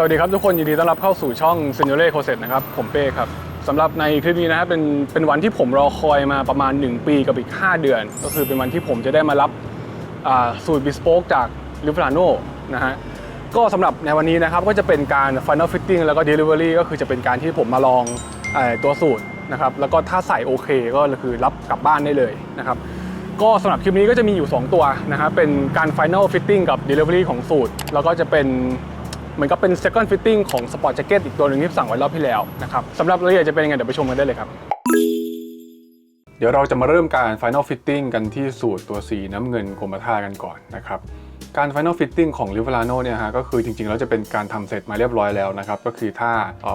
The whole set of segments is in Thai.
สวัสดีครับทุกคนยินดีต้อนรับเข้าสู่ช่อง s e n o r e c o s e t นะครับ ผมเป้ครับสำหรับในคลิปนี้นะครับเป็นเป็นวันที่ผมรอคอยมาประมาณ 1 ปีกับอีก 5 เดือน ก็คือเป็นวันที่ผมจะได้มารับสูตรบิสโปกจากลิฟลาโนนะฮะก็สำหรับในวันนี้นะครับก็จะเป็นการ Final Fitting แล้วก็ Delivery ก็คือจะเป็นการที่ผมมาลองอตัวสูตรนะครับแล้วก็ถ้าใส่โอเคก็คือรับกลับบ้านได้เลยนะครับก็สำหรับคลิปนี้ก็จะมีอยู่ 2 ตัวนะครับเป็นการ Final Fitting กับ Delivery ของสูตร แล้วก็จะเป็น มือนกับเป็น Second Fitting ของ Sport Jacket อีกตัวหนึ่งที่สั่งไว้รอบที่แล้วนะครับสำหรับรายละเอียดจะเป็นยังไงเดี๋ยวไปชมกันได้เลยครับเดี๋ยวเราจะมาเริ่มการ Final Fitting กันที่สูตรตัวสีน้ำเงินโครมท่ากันก่อนนะครับ การ Final Fitting ของ r i v e l a n o เนี่ยฮะก็คือจริงๆแล้วจะเป็นการทำเสร็จมาเรียบร้อยแล้วนะครับ ก็คือถ้า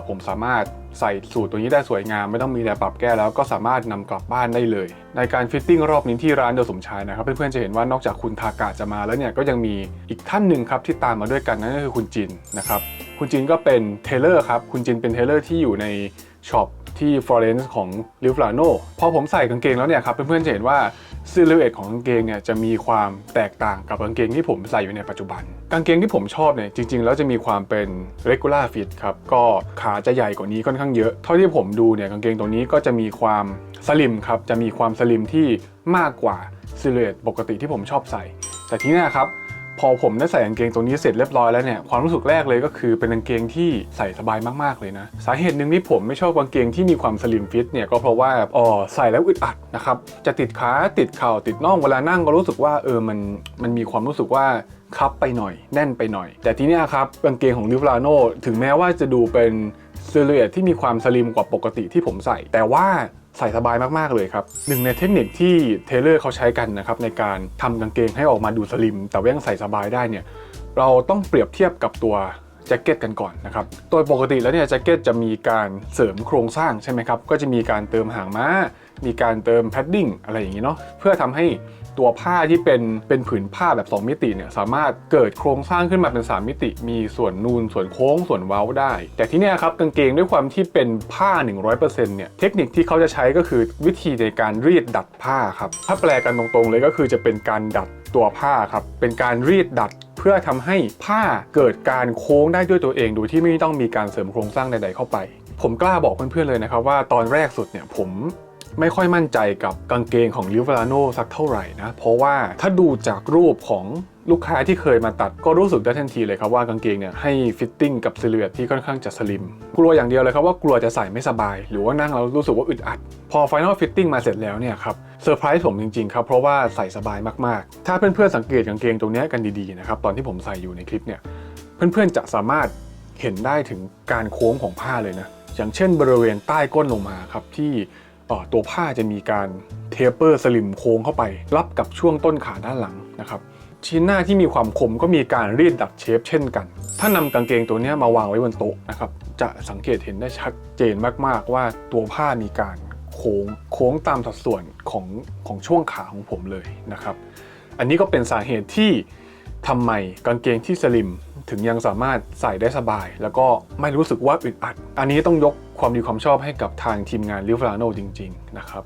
ผมสามารถใส่สูตรตัวนี้ได้สวยงาม ไม่ต้องมีอะไรปรับแก้แล้วก็สามารถนำกลับบ้านได้เลย ในการฟิตติ้งรอบนี้ที่ร้านเดลสมชายนะครับ เพื่อนๆจะเห็นว่านอกจากคุณทากาจะมาแล้วเนี่ยก็ยังมีอีกท่านหนึ่งครับที่ตามมาด้วยกันนั่นก็คือคุณจินนะครับ คุณจินก็เป็นเทเลอร์ครับ คุณจินเป็นเทเลอร์ที่อยู่ใน ช็อปที่ Florence ของ l i v l a n o พอผมใส่กางเกงแล้วเนี่ยครับเพื่อนๆจะเห็นว่าซิลูเอตของกางเกงเนี่ยจะมีความแตกต่างกับกางเกงที่ผมใส่อยู่ในปัจจุบัน กางเกงที่ผมชอบเนี่ยจริงๆ แล้วจะมีความเป็น regular fit ครับก็ขาจะใหญ่กว่านี้ค่อนข้างเยอะ เท่าที่ผมดูเนี่ยกางเกงตัวนี้ก็จะมีความสลิมครับจะมีความสลิมที่มากกว่าซิลูเอตปกติที่ผมชอบใส่ แต่ที่นี่ยครับ พอผมได้ใส่กางเกงตัวนี้เสร็จเรียบร้อยแล้วเนี่ยความรู้สึกแรกเลยก็คือเป็นกางเกงที่ใส่สบายมากๆเลยนะ สาเหตุหนึ่งที่ผมไม่ชอบกางเกงที่มีความสลิมฟิตเนี่ยก็เพราะว่าอ๋อใส่แล้วอึดอัดนะครับจะติดขาติดเข่าติดน่องเวลานั่งก็รู้สึกว่าเออมันมันมีความรู้สึกว่าคับไปหน่อยแน่นไปหน่อย แต่ทีนี้ครับกางเกงของลิฟลาโนถึงแม้ว่าจะดูเป็นซิลูเอตที่มีความสลิมกว่าปกติที่ผมใส่ แต่ว่า ใส่สบายมาก ๆ เลยครับหนึ่งในเทคนิคที่เทเลอร์เขาใช้กันนะครับในการทำกางเกงให้ออกมาดูสลิม แต่ว่ายังใส่สบายได้เนี่ยเราต้องเปรียบเทียบกับตัวแจ็คเก็ตกันก่อนนะครับโดยปกติแล้วเนี่ยแจ็คเก็ตจะมีการเสริมโครงสร้างใช่ไหมครับก็จะมีการเติมหางม้า มีการเติมแพดดิ้งอะไรอย่างนี้เนาะเพื่อทำให้ตัวผ้าที่เป็นเป็นผืนผ้าแบบ 2 มิติเนี่ยสามารถเกิดโครงสร้างขึ้นมาเป็น 3 มิติ มีส่วนนูนส่วนโค้งส่วนเว้าได้ แต่ที่นี่ครับกางเกงด้วยความที่เป็นผ้า 100%เนี่ยเทคนิคที่เขาจะใช้ก็คือวิธีในการรีดดัดผ้าครับถ้าแปลกันตรงๆเลยก็คือจะเป็นการดัดตัวผ้าครับเป็นการรีดดัดเพื่อทำให้ผ้าเกิดการโค้งได้ด้วยตัวเอง โดยที่ไม่ต้องมีการเสริมโครงสร้างใดๆเข้าไป ผมกล้าบอกเพื่อนๆเลยนะครับว่าตอนแรกสุดเนี่ยผม ไม่ค่อยมั่นใจกับกางเกงของลิเวอร์โนสักเท่าไหร่นะ เพราะว่าถ้าดูจากรูปของลูกค้าที่เคยมาตัดก็รู้สึกได้ทันทีเลยครับว่ากางเกงเนี่ยให้ฟิตติ้งกับซิลูเอตที่ค่อนข้างจะสลิม กลัวอย่างเดียวเลยครับว่ากลัวจะใส่ไม่สบาย หรือว่านั่งแล้วรู้สึกว่าอึดอัด พอ Final Fitting มาเสร็จแล้วเนี่ยครับเซอร์ไพรส์ผมจริงๆครับ เพราะว่าใส่สบายมากๆ ถ้าเพื่อนๆสังเกตกางเกงตรงเนี้ยกันดีๆนะครับตอนที่ผมใส่อยู่ในคลิปเนี่ยเพื่อนๆจะสามารถเห็นได้ถึงการโค้งของผ้าเลยนะอย่างเช่น บริเวณใต้ก้นลงมาครับที่ ตัวผ้าจะมีการเทปเปอร์สลิมโค้งเข้าไป รับกับช่วงต้นขาด้านหลังนะครับชิ้นหน้าที่มีความคมก็มีการรีดดัดเชฟเช่นกัน ถ้านำกางเกงตัวนี้มาวางไว้บนโต๊ะนะครับ จะสังเกตเห็นได้ชัดเจนมากๆว่าตัวผ้ามีการโค้งโค้งตามสัดส่วนของของช่วงขาของผมเลยนะครับ อันนี้ก็เป็นสาเหตุที่ทำไมกางเกงที่สลิม ถึงยังสามารถใส่ได้สบาย แล้วก็ไม่รู้สึกว่าอึดอัด อันนี้ต้องยกความดีความชอบให้กับทางทีมงานลิฟลาโนจริง ๆ นะครับ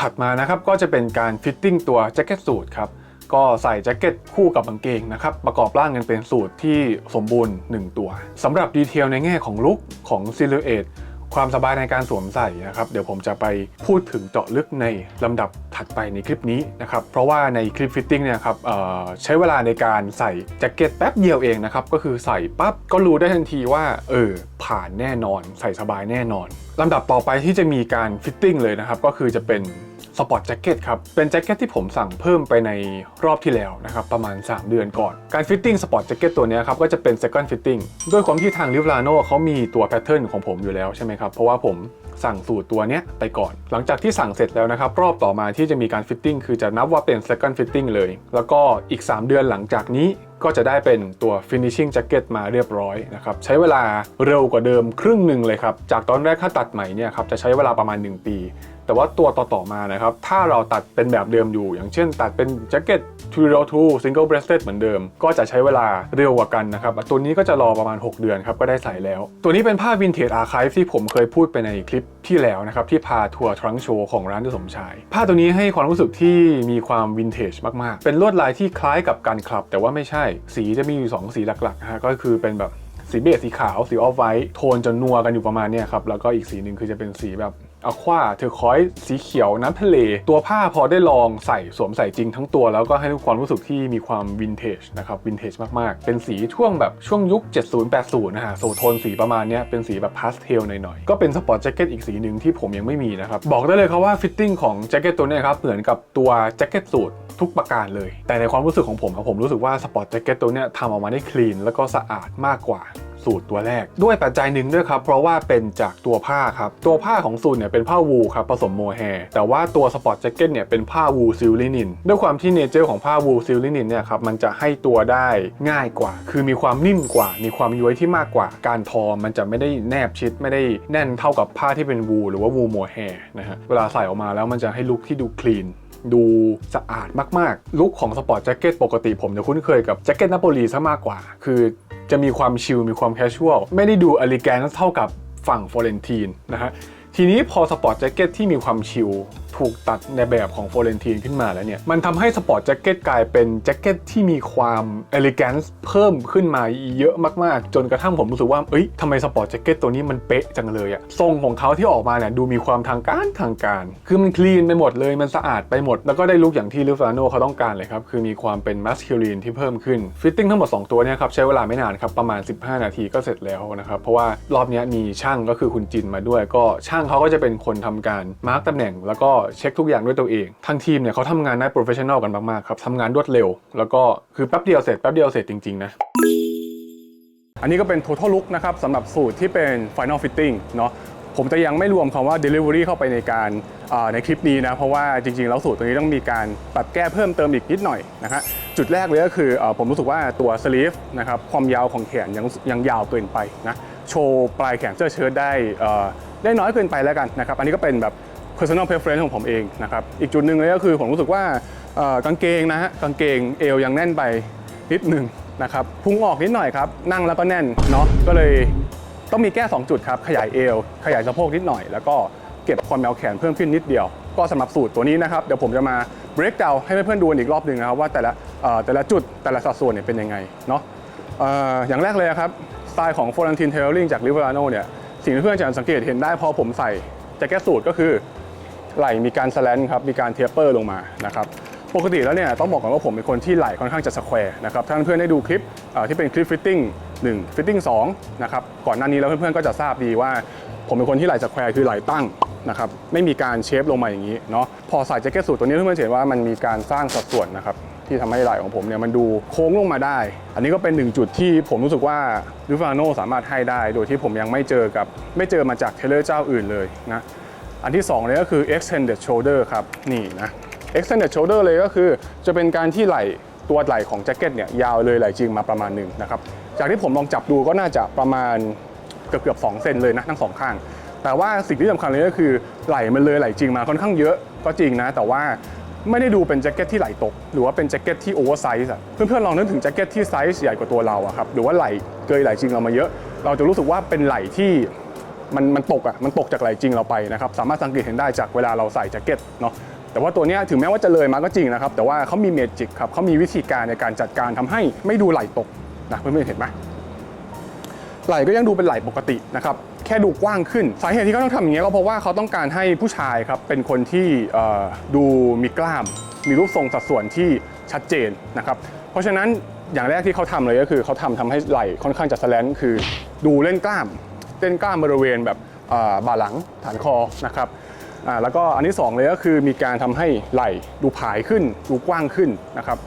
ถัดมานะครับก็จะเป็นการฟิตติ้งตัวแจ็คเก็ตสูทครับก็ใส่แจ็คเก็ตคู่กับกางเกงนะครับ ประกอบร่างกันเป็นสูทที่สมบูรณ์ 1 ตัวสำหรับดีเทลในแง่ของลุคของซิลูเอต ความสบายในการสวมใส่นะครับ เดี๋ยวผมจะไปพูดถึงเจาะลึกในลำดับถัดไปในคลิปนี้นะครับ เพราะว่าในคลิปฟิตติ้งเนี่ยครับใช้เวลาในการใส่แจ็คเก็ตแป๊บเดียวเองนะครับ ก็คือใส่ปั๊บก็รู้ได้ทันทีว่าเออผ่านแน่นอน ใส่สบายแน่นอนลำดับต่อไปที่จะมีการฟิตติ้งเลยนะครับ ก็คือจะเป็น สปอร์ตแจ็คเก็ตครับ เป็นแจ็คเก็ตที่ผมสั่งเพิ่มไปในรอบที่แล้วนะครับประมาณ 3 เดือนก่อน การฟิตติ้งสปอร์ตแจ็คเก็ตตัวนี้ครับก็จะเป็น second fitting ด้วยความที่ทางลิฟลาโนเขามีตัวแพทเทิร์นของผมอยู่แล้วใช่ไหมครับ เพราะว่าผมสั่งสูตรตัวเนี้ยไปก่อน หลังจากที่สั่งเสร็จแล้วนะครับ รอบต่อมาที่จะมีการฟิตติ้งคือจะนับว่าเป็น second fitting เลย แล้วก็อีก 3 เดือนหลังจากนี้ก็จะได้เป็นตัว finishing jacket มาเรียบร้อยนะครับ ใช้เวลาเร็วกว่าเดิมครึ่งหนึ่งเลยครับ จากตอนแรกถ้าตัดใหม่เนี่ยครับจะใช้เวลาประมาณ 1 ปี แต่ว่าตัวต่อๆมานะครับ ถ้าเราตัดเป็นแบบเดิมอยู่ อย่างเช่นตัดเป็นแจ็คเก็ต t r i o 2 single breasted เหมือนเดิม ก็จะใช้เวลาเร็วกว่ากันนะครับ ตัวนี้ก็จะรอประมาณ 6 เดือนครับ ก็ได้ใส่แล้ว ตัวนี้เป็นผ้า Vintage Archive ที่ผมเคยพูดไปในคลิปที่แล้วนะครับ ที่พาทัวร์ทรังโชว์ของร้านดุสมชาย ผ้าตัวนี้ให้ความรู้สึกที่มีความวินเทจมากๆ เป็นลวดลายที่คล้ายกับการคลับ แต่ว่าไม่ใช่ สีจะมีอยู่สองสีหลักๆนะฮะก็คือเป็นแบบสีเบจสีขาวสีออฟไวท์โทนจะนัวกันอยู่ประมาณเนี้ยครับแล้วก็อีกสีหนึ่งคือจะเป็นสีแบบ อะควาเทอร์คอยสีเขียวน้ำทะเล ตัวผ้าพอได้ลองใส่สวมใส่จริงทั้งตัวแล้วก็ให้ความรู้สึกที่มีความวินเทจนะครับวินเทจมากๆ เป็นสีช่วงแบบช่วงยุค 70-80 นะฮะโซโทนสีประมาณเนี้ยเป็นสีแบบพาสเทลหน่อยๆ ก็เป็นสปอร์ตแจ็คเก็ตอีกสีหนึ่งที่ผมยังไม่มีนะครับ บอกได้เลยครับว่าฟิตติ้งของแจ็คเก็ตตัวเนี้ยครับเหมือนกับตัวแจ็คเก็ตสูททุกประการเลย แต่ในความรู้สึกของผมครับผมรู้สึกว่าสปอร์ตแจ็คเก็ตตัวเนี้ยทำออกมาได้คลีนแล้วก็สะอาดมากกว่า สูตรตัวแรก ด้วยปัจจัยหนึ่งด้วยครับ เพราะว่าเป็นจากตัวผ้าครับ ตัวผ้าของสูตรเนี่ยเป็นผ้าวูลครับผสมโมแฮแต่ว่าตัวสปอร์ตแจ็คเก็ตเนี่ยเป็นผ้าวูลซิลลินินด้วยความที่เนเจอร์ของผ้าวูลซิลลินินเนี่ยครับมันจะให้ตัวได้ง่ายกว่า คือมีความนิ่มกว่า มีความย้วยที่มากกว่า การทอมันจะไม่ได้แนบชิดไม่ได้แน่นเท่ากับผ้าที่เป็นวูลหรือว่าวูลโมแฮนะฮะเวลาใส่ออกมาแล้วมันจะให้ลุคที่ดูคลีน ดูสะอาดมากๆ ลุคของสปอร์ตแจ็คเก็ตปกติผมจะคุ้นเคยกับแจ็คเก็ตนาโปลีซะมากกว่า คือจะมีความชิล มีความแคชชวล ไม่ได้ดูอลิแกนเท่ากับฝั่งฟลอเรนตีนนะฮะ ทีนี้พอสปอร์ตแจ็คเก็ตที่มีความชิล ถูกตัดในแบบของฟลอเรนตีนขึ้นมาแล้วเนี่ย มันทำให้สปอร์ตแจ็คเก็ตกลายเป็นแจ็คเก็ตที่มีความเอลิแกนซ์เพิ่มขึ้นมาเยอะมากๆ จนกระทั่งผมรู้สึกว่า เอ้ยทำไมสปอร์ตแจ็คเก็ตตัวนี้มันเป๊ะจังเลยอะทรงของเขาที่ออกมาเนี่ยดูมีความทางการทางการ คือมันคลีนไปหมดเลย มันสะอาดไปหมด แล้วก็ได้ลุคอย่างที่ลิฟานโนเขาต้องการเลยครับ คือมีความเป็นมัสคิลีนที่เพิ่มขึ้น ฟิตติ้งทั้งหมด 2 ตัวเนี่ยครับใช้เวลาไม่นานครับ ประมาณ 15 นาทีก็เสร็จแล้วนะครับ เพราะว่ารอบนี้มีช่างก็คือคุณจินมาด้วย ก็ช่างเขาก็จะเป็นคนทำการมาร์กตำแหน่งแล้วก็เช็คทุกอย่างด้วยตัวเองทางทีมเนี่ยเขาทำงานได้โปรเฟชชั่นอลกันมากๆครับทำงานรวดเร็ว แล้วก็คือแป๊บเดียวเสร็จแป๊บเดียวเสร็จจริงๆนะอันนี้ก็เป็น total look นะครับสำหรับสูตรที่เป็น final fitting เนาะผมจะยังไม่รวมคำว่า delivery เข้าไปในการในคลิปนี้นะ เพราะว่าจริงๆ แล้วสูตรตัวนี้ต้องมีการปรับแก้เพิ่มเติมอีกนิดหน่อยนะฮะจุดแรกเลยก็คืออผมรู้สึกว่าตัว sleeve นะครับความยาวของแขนยังยังยาวเกินไปนะโชว์ปลายแขนเสื้อเชิ้ตได้ได้น้อยเกินไปแล้วกันนะครับอันนี้ก็เป็นแบบ personal preference ของผมเองนะครับอีกจุดหนึ่งเลยก็คือผมรู้สึกว่ากางเกงนะฮะกางเกงเอวยังแน่นไปนิดหนึ่งนะครับพุงออกนิดหน่อยครับนั่งแล้วก็แน่นเนาะก็เลยต้องมีแก้ 2 จุดครับ ขยายเอว ขยายสะโพกนิดหน่อย แล้วก็เก็บความยาวแขนเพิ่มขึ้นนิดเดียว ก็สำหรับสูตรตัวนี้นะครับ เดี๋ยวผมจะมา break down ให้เพื่อนๆดูอีกรอบหนึ่งนะครับ ว่าแต่ละแต่ละจุดแต่ละสัดส่วนเนี่ยเป็นยังไงเนาะอย่างแรกเลยครับ สไตล์ของ f o r e n t i n Tailoring จาก r i v e r a n o เนี่ยสิ่งที่เพื่อนๆจะสังเกตเห็นได้พอผมใส่แจ็คเก็ตสูทก็คือ ไหล่มีการสแลนครับ มีการเทเปอร์ลงมานะครับ ปกติแล้วเนี่ยต้องบอกก่อนว่าผมเป็นคนที่ไหล่ค่อนข้างจะสแควร์นะครับ ถ้าเพื่อนได้ดูคลิปที่เป็นคลิปฟิตติ้ง1ฟิตติ้ง2นะครับ ก่อนหน้านี้แล้วเพื่อนๆก็จะทราบดีว่า ผมเป็นคนที่ไหล่สแควร์คือไหล่ตั้งนะครับ ไม่มีการเชฟลงมาอย่างนี้เนาะ พอใส่แจ็คเก็ตสูทตัวนี้เพื่อนๆเห็นว่ามันมีการสร้างสัดส่วนนะครับที่ทำให้ไหล่ของผมเนี่ยมันดูโค้งลงมาได้ อันนี้ก็เป็นหนึ่งจุดที่ผมรู้สึกว่าลูฟาโนสามารถให้ได้ โดยที่ผมยังไม่เจอกับไม่เจอมาจากเทเลอร์เจ้าอื่นเลยนะ อันที่2เลยก็คือ extended shoulder ครับนี่นะ extended shoulder เลยก็คือ จะเป็นการที่ไหล่ตัวไหล่ของแจ็คเก็ตเนี่ยยาวเลยไหล่จริงมาประมาณหนึ่งนะครับจากที่ผมลองจับดูก็น่าจะประมาณเกือบเกือบ2เซนเลยนะทั้งสองข้าง แต่ว่าสิ่งที่สำคัญเลยก็คือไหล่มันเลยไหล่จริงมาค่อนข้างเยอะก็จริงนะ แต่ว่าไม่ได้ดูเป็นแจ็คเก็ตที่ไหล่ตก หรือว่าเป็นแจ็คเก็ตที่โอเวอร์ไซส์อะเพื่อนๆลองนึกถึงแจ็คเก็ตที่ไซส์ใหญ่กว่าตัวเราอะครับหรือว่าไหล่เกยไหล่จริงเรามาเยอะ เราจะรู้สึกว่าเป็นไหล่ที่ มันมันตกอะมันตกจากไหลจริงเราไปนะครับสามารถสังเกตเห็นได้จากเวลาเราใส่แจ็คเก็ตเนาะแต่ว่าตัวนี้ถึงแม้ว่าจะเลยมาก็จริงนะครับ แต่ว่าเขามีเมจิกครับเขามีวิธีการในการจัดการทำให้ไม่ดูไหลตกนะเพื่อนๆเห็นไหมไหลก็ยังดูเป็นไหลปกตินะครับแค่ดูกว้างขึ้น สาเหตุที่เขาต้องทำอย่างนี้ยก็เพราะว่าเขาต้องการให้ผู้ชายครับเป็นคนที่ดูมีกล้าม มีรูปทรงสัดส่วนที่ชัดเจนนะครับเพราะฉะนั้นอย่างแรกที่เขาทำเลยก็คือเขาทำทำให้ไหลค่อนข้างจะสแลนคือดูเล่นกล้าม เล่นกล้ามบริเวณแบบบ่าหลังฐานคอนะครับแล้วก็อันที่สองเลยก็คือมีการทำให้ไหล่ดูผายขึ้น ดูกว้างขึ้นนะครับ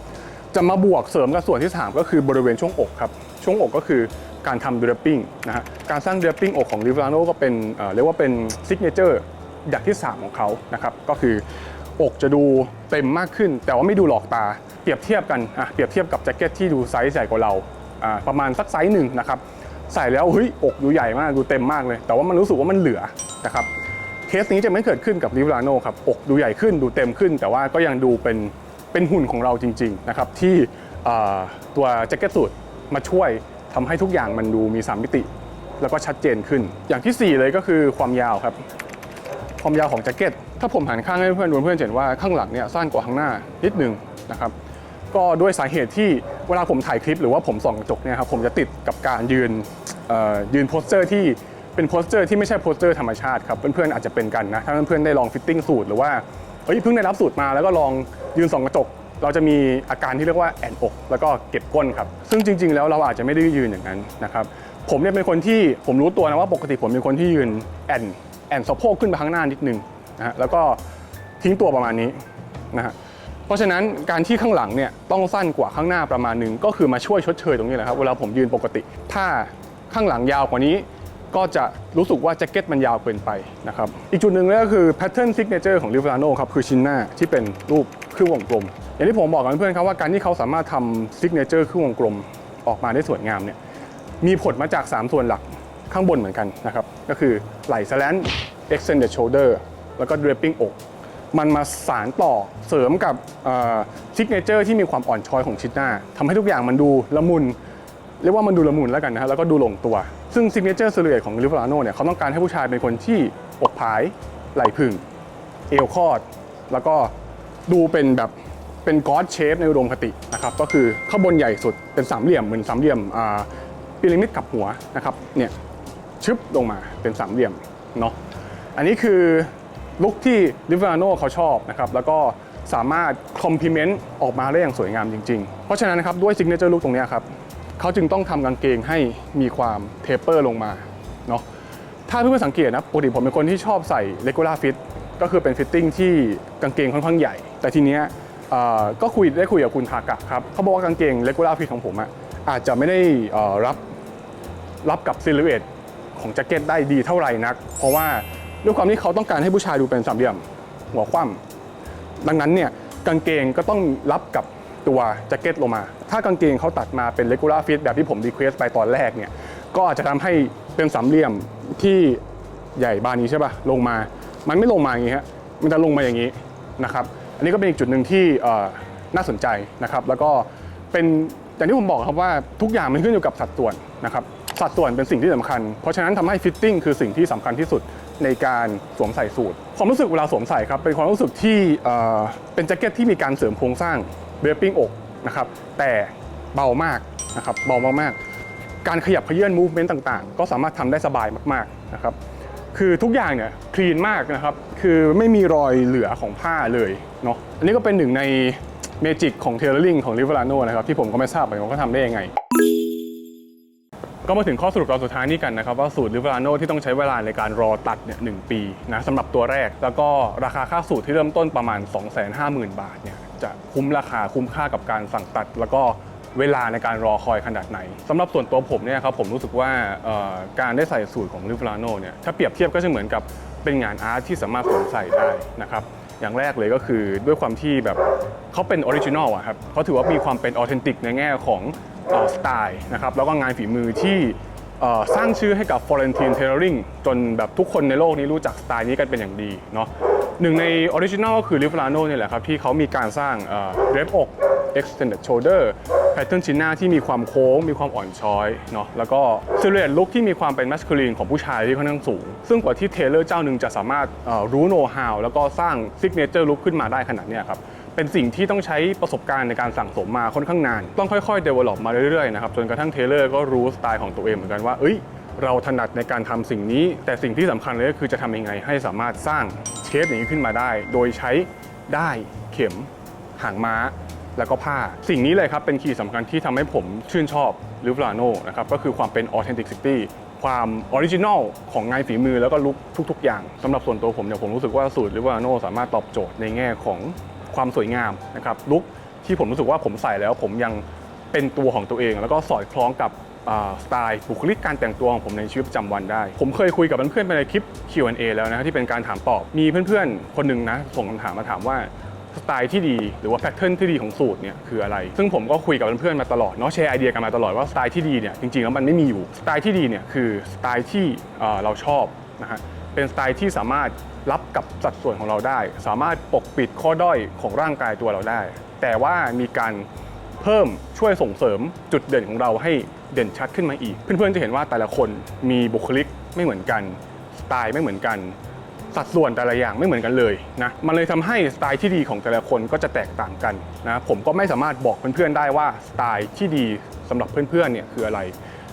จะมาบวกเสริมกับส่วนที่ 3 ก็คือบริเวณช่วงอกครับช่วงอกก็คือการทำ draping นะฮะการสร้าง draping อกของ r i v a n o ก็เป็นเรียกว่าเป็น signature อย่างที่ 3 ของเขานะครับก็คือ อกจะดูเต็มมากขึ้น แต่ว่าไม่ดูหลอกตาเปรียบเทียบกันอะเปรียบเทียบกับแจ็คเก็ตที่ดูไซส์ใหญ่กว่าเราประมาณสักไซส์หนึ่งนะครับ ใส่แล้วเฮ้ยอกดูใหญ่มากดูเต็มมากเลย แต่ว่ามันรู้สึกว่ามันเหลือนะครับเคสนี้จะไม่เกิดขึ้นกับลิเวอร์โนครับอกดูใหญ่ขึ้นดูเต็มขึ้น แต่ว่าก็ยังดูเป็นเป็นหุ่นของเราจริงๆนะครับที่ตัวแจ็คเก็ตสูทมาช่วยทำให้ทุกอย่างมันดูมี 3 มิติ แล้วก็ชัดเจนขึ้น อย่างที่ 4 เลยก็คือความยาวครับ ความยาวของแจ็คเก็ต ถ้าผมหันข้างให้เพื่อนดูเพื่อนเห็นว่าข้างหลังเนี่ยสั้นกว่าข้างหน้านิดหนึงนะครับก็ด้วยสาเหตุที่ เวลาผมถ่ายคลิปหรือว่าผมส่องกระจกเนี่ยครับผมจะติดกับการยืนยืนโพสเจอร์ที่เป็นโพสเจอร์ที่ไม่ใช่โพสเจอร์ธรรมชาติครับเพื่อนๆอาจจะเป็นกันนะถ้าเพื่อนๆได้ลองฟิตติ้งสูตรหรือว่าเอ้ยเพิ่งได้รับสูตรมาแล้วก็ลองยืนส่องกระจก เราจะมีอาการที่เรียกว่าแอนอก แล้วก็เก็บก้นครับซึ่งจริง ๆ แล้วเราอาจจะไม่ได้ยืนอย่างนั้นนะครับผมเนี่ยเป็นคนที่ผมรู้ตัวนะว่าปกติผมเป็นคนที่ยืนแอนแอนสะโพกขึ้นไปข้างหน้านิดนึงนะฮะแล้วก็ทิ้งตัวประมาณนี้นะฮะ เพราะฉะนั้นการที่ข้างหลังเนี่ยต้องสั้นกว่าข้างหน้าประมาณหนึง ก็คือมาช่วยชดเชยตรงนี้แหละครับเวลาผมยืนปกติ ถ้าข้างหลังยาวกว่านี้ ก็จะรู้สึกว่าแจ็คเก็ตมันยาวเกินไปนะครับอีกจุดหนึ่งเลยก็คือแพทเทิร์นซิกเนเจอร์ของลิฟลาโนครับคือชิ้นหน้าที่เป็นรูปครึ่งวงกลม อย่างที่ผมบอกกับเพื่อนๆครับว่าการที่เขาสามารถทำซิกเนเจอร์ครึ่งวงกลมออกมาได้สวยงามเนี่ยมีผลมาจาก 3 ส่วนหลักข้างบนเหมือนกันนะครับ ก็คือไหล่สแลน extended shoulder แล้วก็ draping อก มันมาสารต่อเสริมกับซิกเนเจอร์ที่มีความอ่อนช้อยของชิ้นหน้าทำให้ทุกอย่างมันดูละมุนเรียกว่ามันดูละมุนแล้วกันนะฮะแล้วก็ดูลงตัว ซึ่งซิกเนเจอร์ i ลเ t ตของลิฟลาโนเนี่ยเขาต้องการให้ผู้ชายเป็นคนที่อกผายไหล่พึ่ง เอวคอด แล้วก็ดูเป็นแบบเป็นกอดเชฟในอุดมคตินะครับก็คือข้างบนใหญ่สุดเป็นสามเหลี่ยมเหมือนสามเหลี่ยมพีระมิดกับหัวนะครับเนี่ยชึบลงมาเป็นสามเหลี่ยมเนาะอันนี้คือ ลุคที่ลิฟ a าโนเขาชอบนะครับแล้วก็สามารถคอมพ l เมนต์ออกมาได้อย่างสวยงามจริง ๆ เพราะฉะนั้นนะครับด้วยซิกเนเจอร์ลุคตรงนี้ครับเขาจึงต้องทำกางเกงให้มีความเทปเปอร์ลงมาเนาะถ้าเพื่อนๆสังเกตนะปกติผมเป็นคนที่ชอบใส่ regular fit ก็คือเป็นฟิตติ้งที่กางเกงค่อนข้างใหญ่ แต่ทีเนี้ยก็คุยได้คุยกับคุณทากะครับเขาบอกว่ากางเกง regular fit ของผมอะอาจจะไม่ได้รับรับกับซิลูเอตของแจ็คเก็ตได้ดีเท่าไหร่นัก เพราะว่า ด้วยความที่เขาต้องการให้ผู้ชายดูเป็นสามเหลี่ยมหัวคว่ำดังนั้นเนี่ยกางเกงก็ต้องรับกับตัวแจ็คเก็ตลงมา ถ้ากางเกงเขาตัดมาเป็น regular fit แบบที่ผมรีเควสไปตอนแรกเนี่ยก็อาจจะทำให้เป็นสามเหลี่ยมที่ใหญ่บานนี้ใช่ป่ะลงมา มันไม่ลงมาอย่างนี้ฮะมันจะลงมาอย่างนี้นะครับ อันนี้ก็เป็นอีกจุดหนึ่งที่น่าสนใจนะครับ แล้วก็เป็นอย่างที่ผมบอกครับว่าทุกอย่างมันขึ้นอยู่กับสัดส่วนนะครับสัดส่วนเป็นสิ่งที่สำคัญ เพราะฉะนั้นทำให้ฟิตติ้งคือสิ่งที่สำคัญที่สุด ในการสวมใส่สูทความรู้สึกเวลาสวมใส่ครับเป็นความรู้สึกที่เอ่อเป็นแจ็คเก็ตที่มีการเสริมโครงสร้างเบรปิ้งอกนะครับแต่เบามากนะครับเบามากๆ การขยับเขยื่อน movement ต่างๆ ก็สามารถทำได้สบายมากๆนะครับคือทุกอย่างเนี่ยคลีนมากนะครับคือไม่มีรอยเหลือของผ้าเลยเนาะอันนี้ก็เป็นหนึ่งในเมจิกของเทเลอร์ลิงของ r ิ v ลาโนนะครับที่ผมก็ไม่ทราบเหมือนกันว่าเขาทำได้ยังไง ก็มาถึงข้อสรุปตอนสุดท้ายนี้กันนะครับว่าสูตรลิเวอร์โนที่ต้องใช้เวลาในการรอตัดเนี่ยหปีนะสำหรับตัวแรก แล้วก็ราคาค่าสูตรที่เริ่มต้นประมาณ 250,000 บาทเนี่ยจะคุ้มราคาคุ้มค่ากับการสั่งตัด แล้วก็เวลาในการรอคอยขนาดไหนสำหรับส่วนตัวผมเนี่ยครับผมรู้สึกว่าการได้ใส่สูตรของลิเวอร์โนเนี่ยถ้าเปรียบเทียบก็จะเหมือนกับเป็นงานอาร์ตที่สามารถสวมใส่ได้นะครับอย่างแรกเลยก็คือด้วยความที่แบบเขาเป็นออริจินอลอะครับเขาถือว่ามีความเป็นออเทนติกในแง่ของ สไตล์นะครับแล้วก็งานฝีมือที่สร้างชื่อให้กับ Florentine Tailoring จนแบบทุกคนในโลกนี้รู้จักสไตล์นี้กันเป็นอย่างดีเนาะหนึ่งในออริจินอลก็คือลิฟลาโนเนี่ยแหละครับ ที่เขามีการสร้างเรบอก extended shoulder แพทเทิร์นชิ้นหน้าที่มีความโค้ง มีความอ่อนช้อยเนาะแล้วก็ซิลูเอตลุคที่มีความเป็นมัสคูลีนของผู้ชายที่ค่อนข้างสูง ซึ่งกว่าที่เทเลอร์เจ้าหนึ่งจะสามารถรู้โน้ตฮาวแล้วก็สร้างซิกเนเจอร์ลุคขึ้นมาได้ขนาดเนี้ยครับ เป็นสิ่งที่ต้องใช้ประสบการณ์ในการสั่งสมมาค่อนข้างนาน ต้องค่อยๆ develop มาเรื่อยๆนะครับจนกระทั่งเทเลอร์ก็รู้สไตล์ของตัวเองเหมือนกันว่าเอ้ยเราถนัดในการทำสิ่งนี้ แต่สิ่งที่สำคัญเลยก็คือจะทำยังไงให้สามารถสร้างเชฟอย่างนี้ขึ้นมาได้ โดยใช้ได้เข็มหางม้า แล้วก็ผ้า สิ่งนี้เลยครับ เป็นคีย์สำคัญที่ทำให้ผมชื่นชอบลิฟลาโนนะครับ ก็คือความเป็น authenticity ความออริจินอลของงานฝีมือแล้วก็ลุคทุก ๆ อย่างสำหรับส่วนตัวผมเนี่ยผมรู้สึกว่าสูตรลิฟลาโนสามารถตอบโจทย์ในแง่ของ ความสวยงามนะครับลุคที่ผมรู้สึกว่าผมใส่แล้วผมยังเป็นตัวของตัวเอง แล้วก็สอดคล้องกับสไตล์บุคลิกการแต่งตัวของผมในชีวิตประจำวันได้ ผมเคยคุยกับเพื่อนๆไปในคลิป Q&A แล้วนะที่เป็นการถามตอบมีเพื่อนๆ คนหนึ่งนะส่งคำถามมาถามว่าสไตล์ที่ดีหรือว่าแพทเทิร์นที่ดีของสูตรเนี่ยคืออะไร ซึ่งผมก็คุยกับเพื่อนๆมาตลอดเนาะแชร์ไอเดียกันมาตลอดว่าสไตล์ที่ดีเนี่ยจริงๆแล้วมันไม่มีอยู่สไตล์ที่ดีเนี่ยคือสไตล์ที่เราชอบนะฮะเป็นสไตล์ที่สามารถ รับกับสัดส่วนของเราได้ สามารถปกปิดข้อด้อยของร่างกายตัวเราได้ แต่ว่ามีการเพิ่มช่วยส่งเสริมจุดเด่นของเราให้เด่นชัดขึ้นมาอีก เพื่อนๆจะเห็นว่าแต่ละคนมีบุคลิกไม่เหมือนกันสไตล์ไม่เหมือนกัน สัดส่วนแต่ละอย่างไม่เหมือนกันเลยนะมันเลยทำให้สไตล์ที่ดีของแต่ละคนก็จะแตกต่างกันนะผมก็ไม่สามารถบอกเพื่อนๆได้ว่าสไตล์ที่ดีสำหรับเพื่อนๆเนี่ยคืออะไร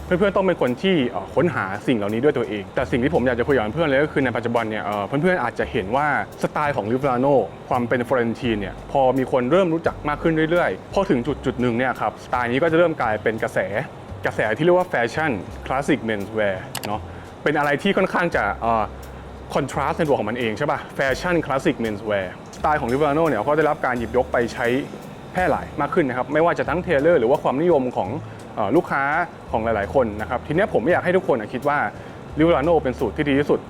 เพื่อนๆต้องเป็นคนที่ค้นหาสิ่งเหล่านี้ด้วยตัวเอง แต่สิ่งที่ผมอยากจะคุยกับเพื่อนเลยก็คือในปัจจุบันเนี่ยเพื่อนๆอาจจะเห็นว่าสไตล์ของลิฟลาโนความเป็นฟลอเรนทีนเนี่ยพอมีคนเริ่มรู้จักมากขึ้นเรื่อยๆ พอถึงจุดจุดหนึ่งเนี่ยครับสไตล์นี้ก็จะเริ่มกลายเป็นกระแส กระแสที่เรียกว่าแฟชั่นคลาสสิกเมนส์แวร์เนาะเป็นอะไรที่ค่อนข้างจะคอนทราสต์ในตัวของมันเองใช่ป่ะแฟชั่นคลาสสิกเมนส์แวร์สไตล์ของลิเวอร์โนเนี่ยก็ได้รับการหยิบยกไปใช้แพร่หลายมากขึ้นนะครับ ไม่ว่าจะทั้งเทเลอร์หรือว่าความนิยมของ ลูกค้าของหลาย ๆ คนนะครับทีนี้ผมไม่อยากให้ทุกคนคิดว่าลิวร์โนเป็นสูตรที่ดีที่สุด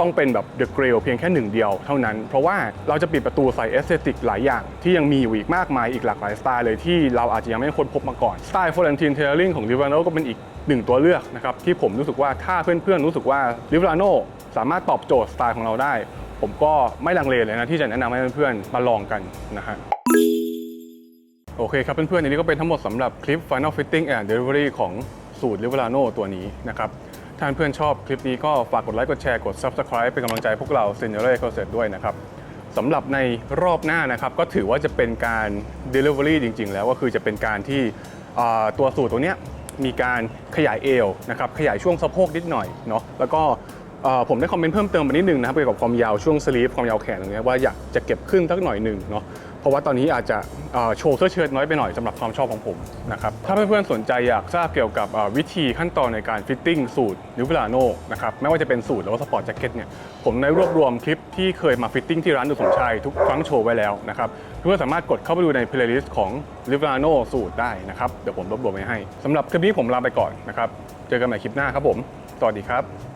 ต้องเป็นแบบเดอะเกรลเพียงแค่หนึ่งเดียวเท่านั้น เพราะว่าเราจะปิดประตูใส่เอสเตติกหลายอย่าง ที่ยังมีอยู่อีกมากมายอีกหลากหลายสไตล์เลยที่เราอาจจะยังไม่ค้นพบมาก่อน สไตล์ฟลอเรนตินเทเลอร์ของลิวร์โนก็เป็นอีกหนึ่งตัวเลือกนะครับ ที่ผมรู้สึกว่าถ้าเพื่อนๆ รู้สึกว่าลิวร์โนสามารถตอบโจทย์สไตล์ของเราได้ ผมก็ไม่ลังเลเลยนะที่จะแนะนำให้เพื่อนๆมาลองกันนะฮะ โอเคครับเพื่อนๆอันนี้ก็เป็นทั้งหมดสำหรับคลิป Final Fitting and Delivery ของสูตร Liverano ตัวนี้นะครับถ้าเพื่อนๆชอบคลิปนี้ก็ฝากกดไลค์กดแชร์กด Subscribe เป็นกำลังใจพวกเรา s e n i o r e c o s e t ด้วยนะครับสำหรับในรอบหน้านะครับก็ถือว่าจะเป็นการ Delivery จริง ๆ แล้วก็คือจะเป็นการที่ตัวสูตรตัวเนี้ยมีการขยายเอวนะครับขยายช่วงสะโพกนิดหน่อยเนาะแล้วก็ผมได้คอมเมนต์เพิ่มเติมมานิดนึงนะครับเกี่ยวกับความยาวช่วงสลีฟความยาวแขนตรงนี้ว่าอยากจะเก็บขึ้นสักหน่อยหนึ่งเนาะ เพราะว่าตอนนี้อาจจะโชว์เสื้อเชิ้ตน้อยไปหน่อยสำหรับความชอบของผมนะครับถ้าเพื่อนๆสนใจอยากทราบเกี่ยวกับวิธีขั้นตอนในการฟิตติ้งสูตรนิวเวลาโนนะครับไม่ว่าจะเป็นสูตรหรือว่าสปอร์ตแจ็คเก็ตเนี่ยผมได้รวบรวมคลิปที่เคยมาฟิตติ้งที่ร้านดุสมชัยทุกครั้งโชว์ไว้แล้วนะครับเพื่อนสามารถกดเข้าไปดูในเพลย์ลิสต์ของลิเวลาโนสูตรได้นะครับเดี๋ยวผมรวบรวมไว้ให้สำหรับคลิปนี้ผมลาไปก่อนนะครับเจอกันใหม่คลิปหน้าครับผมสวัสดีครับ